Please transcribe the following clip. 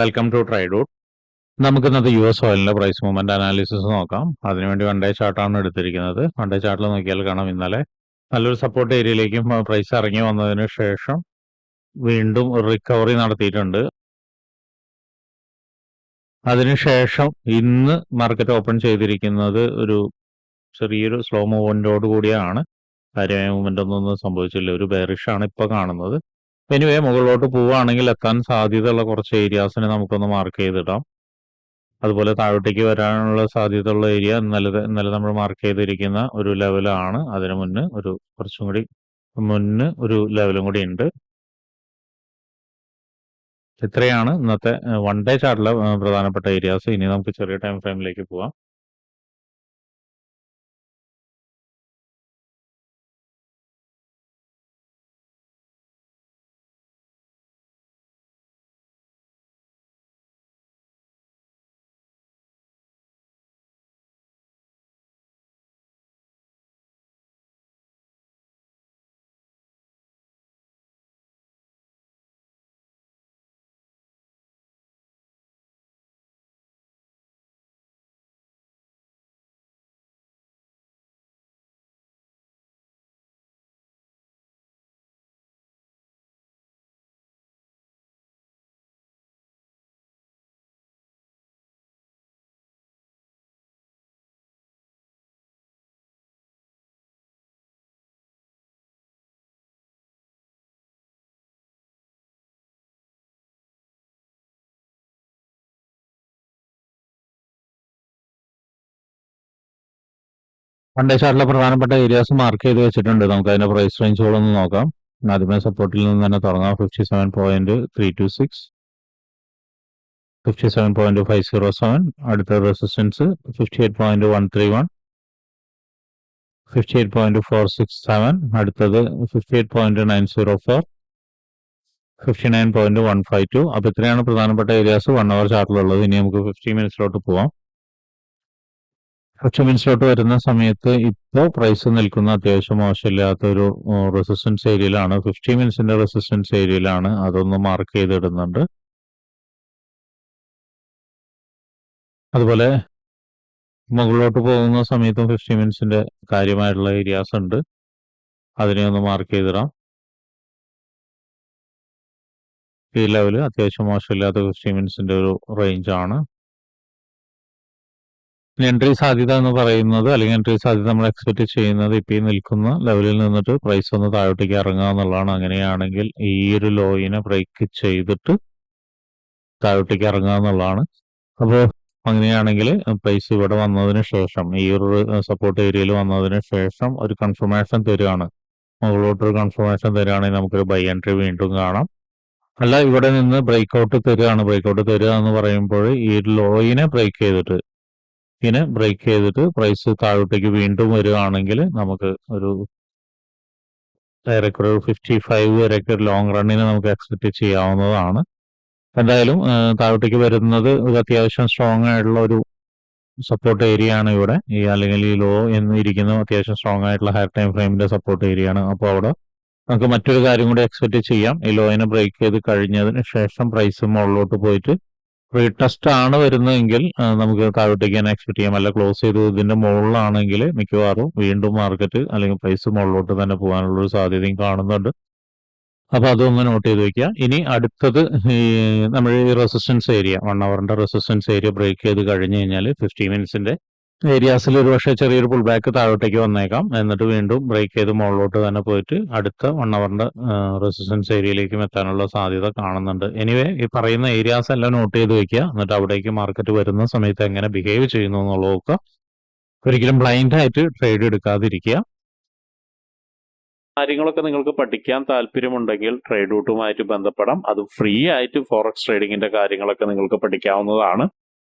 Welcome to ട്രൈഡൂട്ട് നമുക്ക് ഇന്നത്തെ യു എസ് ഓയിലിന്റെ പ്രൈസ് മൂവ്മെന്റ് അനാലിസിസ് നോക്കാം. അതിനുവേണ്ടി വൺ ഡേ ചാർട്ടാണ് എടുത്തിരിക്കുന്നത്. വൺ ഡേ ചാർട്ടിൽ നോക്കിയാൽ കാണാം ഇന്നലെ നല്ലൊരു സപ്പോർട്ട് ഏരിയയിലേക്കും പ്രൈസ് ഇറങ്ങി വന്നതിന് ശേഷം വീണ്ടും റിക്കവറി നടത്തിയിട്ടുണ്ട്. അതിനുശേഷം ഇന്ന് മാർക്കറ്റ് ഓപ്പൺ ചെയ്തിരിക്കുന്നത് ഒരു ചെറിയൊരു സ്ലോ മൂവ്മെന്റോട് കൂടിയാണ്. കാര്യമായ മൂവ്മെന്റ് ഒന്നും സംഭവിച്ചില്ല. ഒരു ബെയറിഷ് ആണ് ഇപ്പൊ കാണുന്നത്. എനിവേ മുകളിലോട്ട് പോവുകയാണെങ്കിൽ എത്താൻ സാധ്യതയുള്ള കുറച്ച് ഏരിയാസിനെ നമുക്കൊന്ന് മാർക്ക് ചെയ്തിടാം. അതുപോലെ താഴോട്ടേക്ക് വരാനുള്ള സാധ്യതയുള്ള ഏരിയ ഇന്നലെ ഇന്നലെ നമ്മൾ മാർക്ക് ചെയ്തിരിക്കുന്ന ഒരു ലെവലാണ് അതിനു മുന്നേ ഒരു കുറച്ചും കൂടി മുന്നേ ഒരു ലെവലും കൂടി ഉണ്ട്. ഇത്രയാണ് ഇന്നത്തെ വൺ ഡേ ചാർട്ടിലെ പ്രധാനപ്പെട്ട ഏരിയാസ് ഇനി നമുക്ക് ചെറിയ ടൈം ഫ്രെയിമിലേക്ക് പോവാം. ഡേ ചാർട്ടിലെ പ്രധാനപ്പെട്ട ഏരിയാസ് മാർക്ക് ചെയ്ത് വെച്ചിട്ടുണ്ട്. നമുക്ക് അതിന്റെ പ്രൈസ് റേഞ്ചുകളൊന്ന് നോക്കാം. ആദ്യമേ സപ്പോർട്ടിൽ നിന്ന് തന്നെ തുടങ്ങാം fifty seven point three two six fifty seven point five zero seven അടുത്ത resistance fifty eight point one three one fifty eight point four six seven അടുത്തത് fifty eight point nine zero four fifty nine point one five two അപ്പൊ ഇത്രയാണ് പ്രധാനപ്പെട്ട areas one hour ചാർട്ടിലുള്ളത് ഇനി നമുക്ക് fifty മിനിറ്റ്സിലോട്ട് പോവാം. Fifty മിനിറ്റ്സിലോട്ട് വരുന്ന സമയത്ത് ഇപ്പോൾ പ്രൈസ് നിൽക്കുന്ന അത്യാവശ്യം മോശമില്ലാത്ത ഒരു റെസിസ്റ്റൻസ് ഏരിയയിലാണ് ഫിഫ്റ്റി മിനിറ്റ്സിന്റെ റെസിസ്റ്റൻസ് ഏരിയയിലാണ് അതൊന്ന് മാർക്ക് ചെയ്തിടുന്നുണ്ട്. അതുപോലെ മുകളിലോട്ട് പോകുന്ന സമയത്തും ഫിഫ്റ്റി മിനിറ്റ്സിന്റെ കാര്യമായിട്ടുള്ള ഏരിയാസ് ഉണ്ട്. അതിനെ ഒന്ന് മാർക്ക് ചെയ്തിടാം. ഈ ലെവൽ അത്യാവശ്യം മോശമില്ലാത്ത ഫിഫ്റ്റി മിനിറ്റ്സിന്റെ ഒരു റേഞ്ചാണ് എൻട്രി സാധ്യത എന്ന് പറയുന്നത് അല്ലെങ്കിൽ എൻട്രി സാധ്യത നമ്മൾ എക്സ്പെക്ട് ചെയ്യുന്നത് ഇപ്പൊ ഈ നിൽക്കുന്ന ലെവലിൽ നിന്നിട്ട് പ്രൈസ് ഒന്ന് താഴോട്ടേക്ക് ഇറങ്ങുക എന്നുള്ളതാണ്. അങ്ങനെയാണെങ്കിൽ ഈ ഒരു ലോയിനെ ബ്രേക്ക് ചെയ്തിട്ട് താഴോട്ടേക്ക് ഇറങ്ങുക എന്നുള്ളതാണ്. അപ്പോൾ അങ്ങനെയാണെങ്കിൽ പ്രൈസ് ഇവിടെ വന്നതിന് ശേഷം ഈ ഒരു സപ്പോർട്ട് ഏരിയയിൽ വന്നതിന് ശേഷം ഒരു കൺഫർമേഷൻ തരികയാണ് മുകളിലോട്ടൊരു കൺഫർമേഷൻ തരികയാണെങ്കിൽ നമുക്കൊരു ബൈ എൻട്രി വീണ്ടും കാണാം. അല്ല ഇവിടെ നിന്ന് ബ്രേക്ക് ഔട്ട് തരികയാണ് ബ്രേക്ക് ഔട്ട് തരിക എന്ന് പറയുമ്പോൾ ഈ ലോയിനെ ബ്രേക്ക് ചെയ്തിട്ട് ഇങ്ങനെ ബ്രേക്ക് ചെയ്തിട്ട് പ്രൈസ് താഴോട്ടേക്ക് വീണ്ടും വരികയാണെങ്കിൽ നമുക്ക് ഒരു ഏറെക്കുറെ ഒരു ഫിഫ്റ്റി ഫൈവ് വരെയൊക്കെ ലോങ് റണ്ണിന് നമുക്ക് എക്സ്പെക്ട് ചെയ്യാവുന്നതാണ്. എന്തായാലും താഴോട്ടേക്ക് വരുന്നത് ഒരു അത്യാവശ്യം സ്ട്രോങ് ആയിട്ടുള്ള ഒരു സപ്പോർട്ട് ഏരിയ ആണ് ഇവിടെ. ഈ അല്ലെങ്കിൽ ഈ ലോ എന്ന് ഇരിക്കുന്ന അത്യാവശ്യം സ്ട്രോങ് ആയിട്ടുള്ള ഹയർ ടൈം ഫ്രെയിമിന്റെ സപ്പോർട്ട് ഏരിയ ആണ്. അപ്പോൾ അവിടെ നമുക്ക് മറ്റൊരു കാര്യം കൂടി എക്സ്പെക്ട് ചെയ്യാം. ഈ ലോയിനെ ബ്രേക്ക് ചെയ്ത് കഴിഞ്ഞതിന് ശേഷം പ്രൈസ് മുകളിലോട്ട് പോയിട്ട് റീടെസ്റ്റ് ആണ് വരുന്നതെങ്കിൽ നമുക്ക് താഴോട്ടേക്ക് തന്നെ എക്സ്പെക്ട് ചെയ്യാം. അല്ല ക്ലോസ് ചെയ്ത് ഇതിന്റെ മുകളിലാണെങ്കിൽ മിക്കവാറും വീണ്ടും മാർക്കറ്റ് അല്ലെങ്കിൽ പ്രൈസ് മുകളിലോട്ട് തന്നെ പോകാനുള്ള ഒരു സാധ്യതയും കാണുന്നുണ്ട്. അപ്പൊ അതൊന്ന് നോട്ട് ചെയ്ത് വെക്കുക. ഇനി അടുത്തത് നമ്മൾ ഈ റെസിസ്റ്റൻസ് ഏരിയ വൺ അവറിന്റെ റെസിസ്റ്റൻസ് ഏരിയ ബ്രേക്ക് ചെയ്ത് കഴിഞ്ഞു കഴിഞ്ഞാൽ ഫിഫ്റ്റി മിനിറ്റ്സിന്റെ ഏരിയാസിൽ ഒരു പക്ഷേ ചെറിയൊരു പുൾ ബാക്ക് താഴോട്ടേക്ക് വന്നേക്കാം. എന്നിട്ട് വീണ്ടും ബ്രേക്ക് ചെയ്ത് മുകളിലോട്ട് തന്നെ പോയിട്ട് അടുത്ത വൺ അവറിന്റെ റെസിസ്റ്റൻസ് ഏരിയയിലേക്കും എത്താനുള്ള സാധ്യത കാണുന്നുണ്ട്. എനിവേ ഈ പറയുന്ന ഏരിയാസ് എല്ലാം നോട്ട് ചെയ്ത് വെക്കുക. എന്നിട്ട് അവിടേക്ക് മാർക്കറ്റ് വരുന്ന സമയത്ത് എങ്ങനെ ബിഹേവ് ചെയ്യുന്നു എന്നുള്ളതൊക്കെ ഒരിക്കലും ബ്ലൈൻഡ് ആയിട്ട് ട്രേഡ് എടുക്കാതിരിക്കുക. കാര്യങ്ങളൊക്കെ നിങ്ങൾക്ക് പഠിക്കാൻ താല്പര്യമുണ്ടെങ്കിൽ ട്രേഡ് റൂട്ടുമായിട്ട് ബന്ധപ്പെടാം. അത് ഫ്രീ ആയിട്ട് ഫോറക്സ് ട്രേഡിങ്ങിന്റെ കാര്യങ്ങളൊക്കെ നിങ്ങൾക്ക് പഠിക്കാവുന്നതാണ്.